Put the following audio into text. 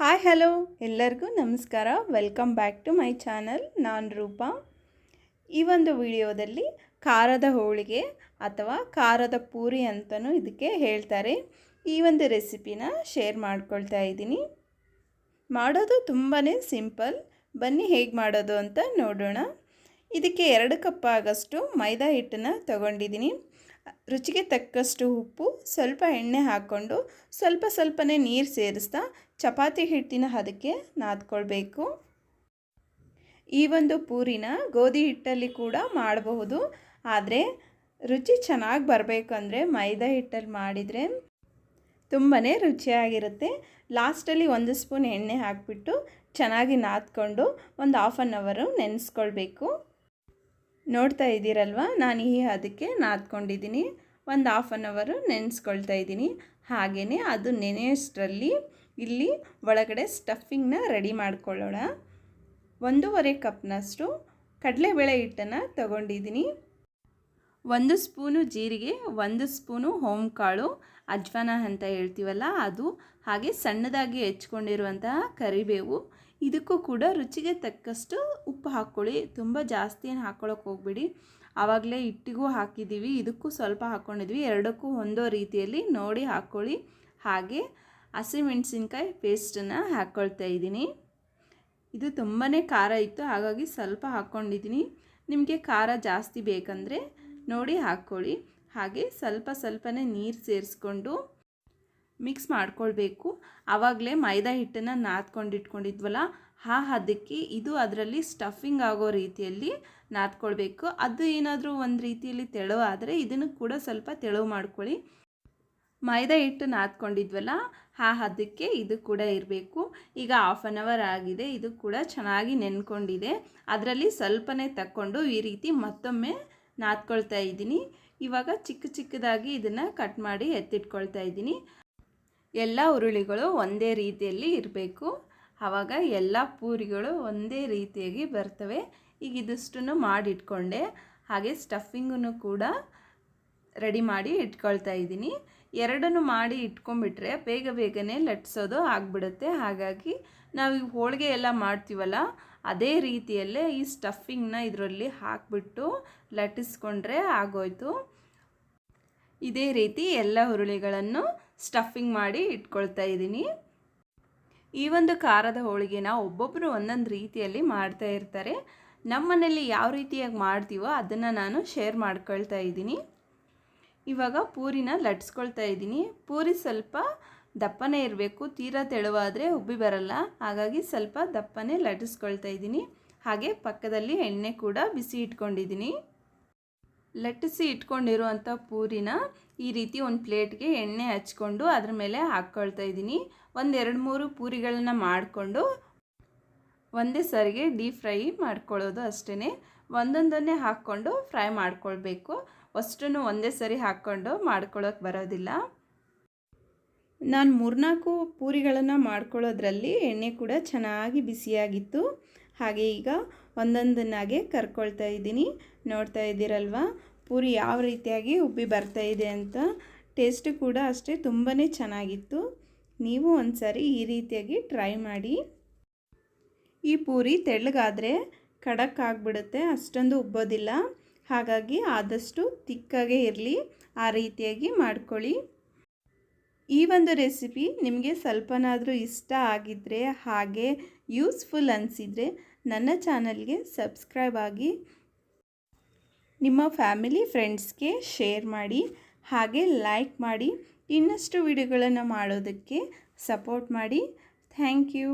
Hi hello ಎಲ್ಲರಿಗೂ ನಮಸ್ಕಾರ. Welcome back to my channel ನಾನು ರೂಪಾ. ಈ ಒಂದು ವಿಡಿಯೋದಲ್ಲಿ ಖಾರದ ಹೋಳಿಗೆ ಅಥವಾ ಖಾರದ ಪೂರಿ ಅಂತಲೂ ಇದಕ್ಕೆ ಹೇಳ್ತಾರೆ. ಈ ಒಂದು ರೆಸಿಪಿನ ಶೇರ್ ಮಾಡ್ಕೊಳ್ತಾ ಇದ್ದೀನಿ. ಮಾಡೋದು ತುಂಬಾ ಸಿಂಪಲ್ ಬನ್ನಿ ಹೇಗೆ ಮಾಡೋದು ಅಂತ ನೋಡೋಣ. ಇದಕ್ಕೆ ಎರಡು ಕಪ್ ಆಗಷ್ಟು ಮೈದಾ ಹಿಟ್ಟನ್ನು ತಗೊಂಡಿದ್ದೀನಿ. ರುಚಿಗೆ ತಕ್ಕಷ್ಟು ಉಪ್ಪು, ಸ್ವಲ್ಪ ಎಣ್ಣೆ ಹಾಕ್ಕೊಂಡು ಸ್ವಲ್ಪ ಸ್ವಲ್ಪನೇ ನೀರು ಸೇರಿಸ್ತಾ ಚಪಾತಿ ಹಿಟ್ಟಿನ ಹದಕ್ಕೆ ನಾದ್ಕೊಳ್ಬೇಕು. ಈ ಒಂದು ಪೂರಿನ ಗೋಧಿ ಹಿಟ್ಟಲ್ಲಿ ಕೂಡ ಮಾಡಬಹುದು. ಆದರೆ ರುಚಿ ಚೆನ್ನಾಗಿ ಬರಬೇಕಂದ್ರೆ ಮೈದಾ ಹಿಟ್ಟಲ್ಲಿ ಮಾಡಿದರೆ ತುಂಬಾ ರುಚಿಯಾಗಿರುತ್ತೆ. ಲಾಸ್ಟಲ್ಲಿ ಒಂದು ಸ್ಪೂನ್ ಎಣ್ಣೆ ಹಾಕಿಬಿಟ್ಟು ಚೆನ್ನಾಗಿ ನಾದ್ಕೊಂಡು ಒಂದು ಹಾಫ್ ಆನ್ ಅವರು ನೆನೆಸ್ಕೊಳ್ಬೇಕು. ನೋಡ್ತಾ ಇದ್ದೀರಲ್ವ? ನಾನು ಈ ಅದಕ್ಕೆ ನಾದ್ಕೊಂಡಿದ್ದೀನಿ. ಒಂದು ಹಾಫ್ ಆನ್ ಅವರು ನೆನೆಸ್ಕೊಳ್ತಾ ಇದ್ದೀನಿ. ಹಾಗೆಯೇ ಅದು ನೆನೆಯೋಷ್ಟರಲ್ಲಿ ಇಲ್ಲಿ ಒಳಗಡೆ ಸ್ಟಫಿಂಗ್ನ ರೆಡಿ ಮಾಡ್ಕೊಳ್ಳೋಣ. ಒಂದೂವರೆ ಕಪ್ನಷ್ಟು ಕಡಲೆಬೇಳೆ ಹಿಟ್ಟನ್ನು ತಗೊಂಡಿದ್ದೀನಿ. ಒಂದು ಸ್ಪೂನು ಜೀರಿಗೆ, ಒಂದು ಸ್ಪೂನು ಕಾಳು ಅಜ್ವಾನ ಅಂತ ಹೇಳ್ತೀವಲ್ಲ ಅದು, ಹಾಗೆ ಸಣ್ಣದಾಗಿ ಹೆಚ್ಕೊಂಡಿರುವಂತಹ ಕರಿಬೇವು. ಇದಕ್ಕೂ ಕೂಡ ರುಚಿಗೆ ತಕ್ಕಷ್ಟು ಉಪ್ಪು ಹಾಕ್ಕೊಳ್ಳಿ. ತುಂಬ ಜಾಸ್ತಿ ಏನು ಹಾಕ್ಕೊಳಕ್ಕೆ ಹೋಗ್ಬಿಡಿ. ಆವಾಗಲೇ ಹಿಟ್ಟಿಗೂ ಹಾಕಿದ್ದೀವಿ. ಇದಕ್ಕೂ ಸ್ವಲ್ಪ ಹಾಕ್ಕೊಂಡಿದ್ವಿ. ಎರಡಕ್ಕೂ ಹೊಂದೋ ರೀತಿಯಲ್ಲಿ ನೋಡಿ ಹಾಕ್ಕೊಳ್ಳಿ. ಹಾಗೆ ಹಸಿಮೆಣ್ಸಿನ್ಕಾಯಿ ಪೇಸ್ಟನ್ನು ಹಾಕ್ಕೊಳ್ತಾ ಇದ್ದೀನಿ. ಇದು ತುಂಬಾ ಖಾರ ಇತ್ತು, ಹಾಗಾಗಿ ಸ್ವಲ್ಪ ಹಾಕ್ಕೊಂಡಿದ್ದೀನಿ ನಿಮಗೆ ಖಾರ ಜಾಸ್ತಿ ಬೇಕಂದರೆ ನೋಡಿ ಹಾಕ್ಕೊಳ್ಳಿ. ಹಾಗೆ ಸ್ವಲ್ಪ ಸ್ವಲ್ಪನೇ ನೀರು ಸೇರಿಸ್ಕೊಂಡು ಮಿಕ್ಸ್ ಮಾಡ್ಕೊಳ್ಬೇಕು. ಆವಾಗಲೇ ಮೈದಾ ಹಿಟ್ಟನ್ನು ನಾದ್ಕೊಂಡು ಇಟ್ಕೊಂಡಿದ್ವಲ್ಲ, ಆ ಹದಕ್ಕೆ ಇದು ಅದರಲ್ಲಿ ಸ್ಟಫಿಂಗ್ ಆಗೋ ರೀತಿಯಲ್ಲಿ ನಾದ್ಕೊಳ್ಬೇಕು. ಅದು ಏನಾದರೂ ಒಂದು ರೀತಿಯಲ್ಲಿ ತೆಳುವಾದರೆ ಇದನ್ನು ಕೂಡ ಸ್ವಲ್ಪ ತೆಳುವು ಮಾಡ್ಕೊಳ್ಳಿ. ಮೈದಾ ಹಿಟ್ಟು ನಾದ್ಕೊಂಡಿದ್ವಲ್ಲ ಆ ಹದಕ್ಕೆ ಇದು ಕೂಡ ಇರಬೇಕು. ಈಗ ಹಾಫ್ ಆನ್ ಅವರ್ ಆಗಿದೆ, ಇದು ಕೂಡ ಚೆನ್ನಾಗಿ ನೆನ್ಕೊಂಡಿದೆ. ಅದರಲ್ಲಿ ಸ್ವಲ್ಪನೇ ತಕ್ಕೊಂಡು ಈ ರೀತಿ ಮತ್ತೊಮ್ಮೆ ನಾದ್ಕೊಳ್ತಾ ಇದ್ದೀನಿ. ಇವಾಗ ಚಿಕ್ಕ ಚಿಕ್ಕದಾಗಿ ಇದನ್ನು ಕಟ್ ಮಾಡಿ ಎತ್ತಿಟ್ಕೊಳ್ತಾ ಇದ್ದೀನಿ. ಎಲ್ಲ ಉರುಳಿಗಳು ಒಂದೇ ರೀತಿಯಲ್ಲಿ ಇರಬೇಕು. ಆವಾಗ ಎಲ್ಲ ಪೂರಿಗಳು ಒಂದೇ ರೀತಿಯಾಗಿ ಬರ್ತವೆ. ಈಗ ಇದಿಷ್ಟನ್ನು ಮಾಡಿಟ್ಕೊಂಡೆ. ಹಾಗೆ ಸ್ಟಫಿಂಗನ್ನು ಕೂಡ ರೆಡಿ ಮಾಡಿ ಇಟ್ಕೊಳ್ತಾ ಇದ್ದೀನಿ. ಎರಡನ್ನು ಮಾಡಿ ಇಟ್ಕೊಂಡ್ಬಿಟ್ರೆ ಬೇಗ ಬೇಗನೆ ಲಟ್ಸೋದು ಆಗಿಬಿಡುತ್ತೆ. ಹಾಗಾಗಿ ನಾವು ಈ ಹೋಳಿಗೆ ಎಲ್ಲ ಮಾಡ್ತೀವಲ್ಲ, ಅದೇ ರೀತಿಯಲ್ಲೇ ಈ ಸ್ಟಫಿಂಗ್ನ ಇದರಲ್ಲಿ ಹಾಕಿಬಿಟ್ಟು ಲಟ್ಟಿಸ್ಕೊಂಡ್ರೆ ಆಗೋಯ್ತು. ಇದೇ ರೀತಿ ಎಲ್ಲ ಹುರುಳಿಗಳನ್ನು ಸ್ಟಫಿಂಗ್ ಮಾಡಿ ಇಟ್ಕೊಳ್ತಾ ಇದ್ದೀನಿ. ಈ ಒಂದು ಖಾರದ ಹೋಳಿಗೆನ ಒಬ್ಬೊಬ್ಬರು ಒಂದೊಂದು ರೀತಿಯಲ್ಲಿ ಮಾಡ್ತಾ ಇರ್ತಾರೆ. ನಮ್ಮನೇಲಿ ಯಾವ ರೀತಿಯಾಗಿ ಮಾಡ್ತೀವೋ ಅದನ್ನು ನಾನು ಶೇರ್ ಮಾಡ್ಕೊಳ್ತಾ ಇದ್ದೀನಿ. ಇವಾಗ ಪೂರಿನ ಲಟ್ಸ್ಕೊಳ್ತಾ ಇದ್ದೀನಿ. ಪೂರಿ ಸ್ವಲ್ಪ ದಪ್ಪನೇ ಇರಬೇಕು. ತೀರಾ ತೆಳುವಾದರೆ ಉಬ್ಬಿ ಬರಲ್ಲ. ಹಾಗಾಗಿ ಸ್ವಲ್ಪ ದಪ್ಪನೇ ಲಟ್ಟಿಸ್ಕೊಳ್ತಾ ಇದ್ದೀನಿ. ಹಾಗೆ ಪಕ್ಕದಲ್ಲಿ ಎಣ್ಣೆ ಕೂಡ ಬಿಸಿ ಇಟ್ಕೊಂಡಿದ್ದೀನಿ. ಲಟ್ಟಿಸಿ ಇಟ್ಕೊಂಡಿರುವಂಥ ಪೂರಿನ ಈ ರೀತಿ ಒಂದು ಪ್ಲೇಟ್ಗೆ ಎಣ್ಣೆ ಹಚ್ಕೊಂಡು ಅದ್ರ ಮೇಲೆ ಹಾಕ್ಕೊಳ್ತಾ ಇದ್ದೀನಿ. ಒಂದೆರಡು ಮೂರು ಪೂರಿಗಳನ್ನ ಮಾಡಿಕೊಂಡು ಒಂದೇ ಸರಿಗೆ ಡೀಪ್ ಫ್ರೈ ಮಾಡ್ಕೊಳ್ಳೋದು ಅಷ್ಟೇ ಒಂದೊಂದನ್ನೇ ಹಾಕ್ಕೊಂಡು ಫ್ರೈ ಮಾಡ್ಕೊಳ್ಬೇಕು. ಅಷ್ಟನ್ನು ಒಂದೇ ಸರಿ ಹಾಕ್ಕೊಂಡು ಮಾಡ್ಕೊಳ್ಳೋಕೆ ಬರೋದಿಲ್ಲ. ನಾನು ಮೂರ್ನಾಲ್ಕು ಪೂರಿಗಳನ್ನು ಮಾಡ್ಕೊಳ್ಳೋದ್ರಲ್ಲಿ ಎಣ್ಣೆ ಕೂಡ ಚೆನ್ನಾಗಿ ಬಿಸಿಯಾಗಿತ್ತು. ಹಾಗೆ ಈಗ ಒಂದೊಂದನ್ನಾಗೆ ಕರ್ಕೊಳ್ತಾ ಇದ್ದೀನಿ. ನೋಡ್ತಾ ಇದ್ದೀರಲ್ವ? ಪೂರಿ ಯಾವ ರೀತಿಯಾಗಿ ಉಬ್ಬಿ ಬರ್ತಾ ಇದೆ ಅಂತ. ಟೇಸ್ಟು ಕೂಡ ಅಷ್ಟೇ ತುಂಬಾ ಚೆನ್ನಾಗಿತ್ತು. ನೀವು ಒಂದು ಈ ರೀತಿಯಾಗಿ ಟ್ರೈ ಮಾಡಿ. ಈ ಪೂರಿ ತೆಳ್ಳಗಾದರೆ ಖಡಕ್ ಆಗಿಬಿಡುತ್ತೆ, ಅಷ್ಟೊಂದು ಉಬ್ಬೋದಿಲ್ಲ. ಹಾಗಾಗಿ ಆದಷ್ಟು ತಿಕ್ಕಾಗೇ ಇರಲಿ, ಆ ರೀತಿಯಾಗಿ ಮಾಡ್ಕೊಳ್ಳಿ. ಈ ಒಂದು ರೆಸಿಪಿ ನಿಮಗೆ ಸ್ವಲ್ಪನಾದರೂ ಇಷ್ಟ ಆಗಿದ್ದರೆ ಹಾಗೆ ಯೂಸ್ಫುಲ್ ಅನಿಸಿದರೆ ನನ್ನ ಚಾನಲ್ಗೆ ಸಬ್ಸ್ಕ್ರೈಬ್ ಆಗಿ, ನಿಮ್ಮ ಫ್ಯಾಮಿಲಿ ಫ್ರೆಂಡ್ಸ್ಗೆ ಶೇರ್ ಮಾಡಿ, ಹಾಗೆ ಲೈಕ್ ಮಾಡಿ, ಇನ್ನಷ್ಟು ವಿಡಿಯೋಗಳನ್ನು ಮಾಡೋದಕ್ಕೆ ಸಪೋರ್ಟ್ ಮಾಡಿ. Thank you.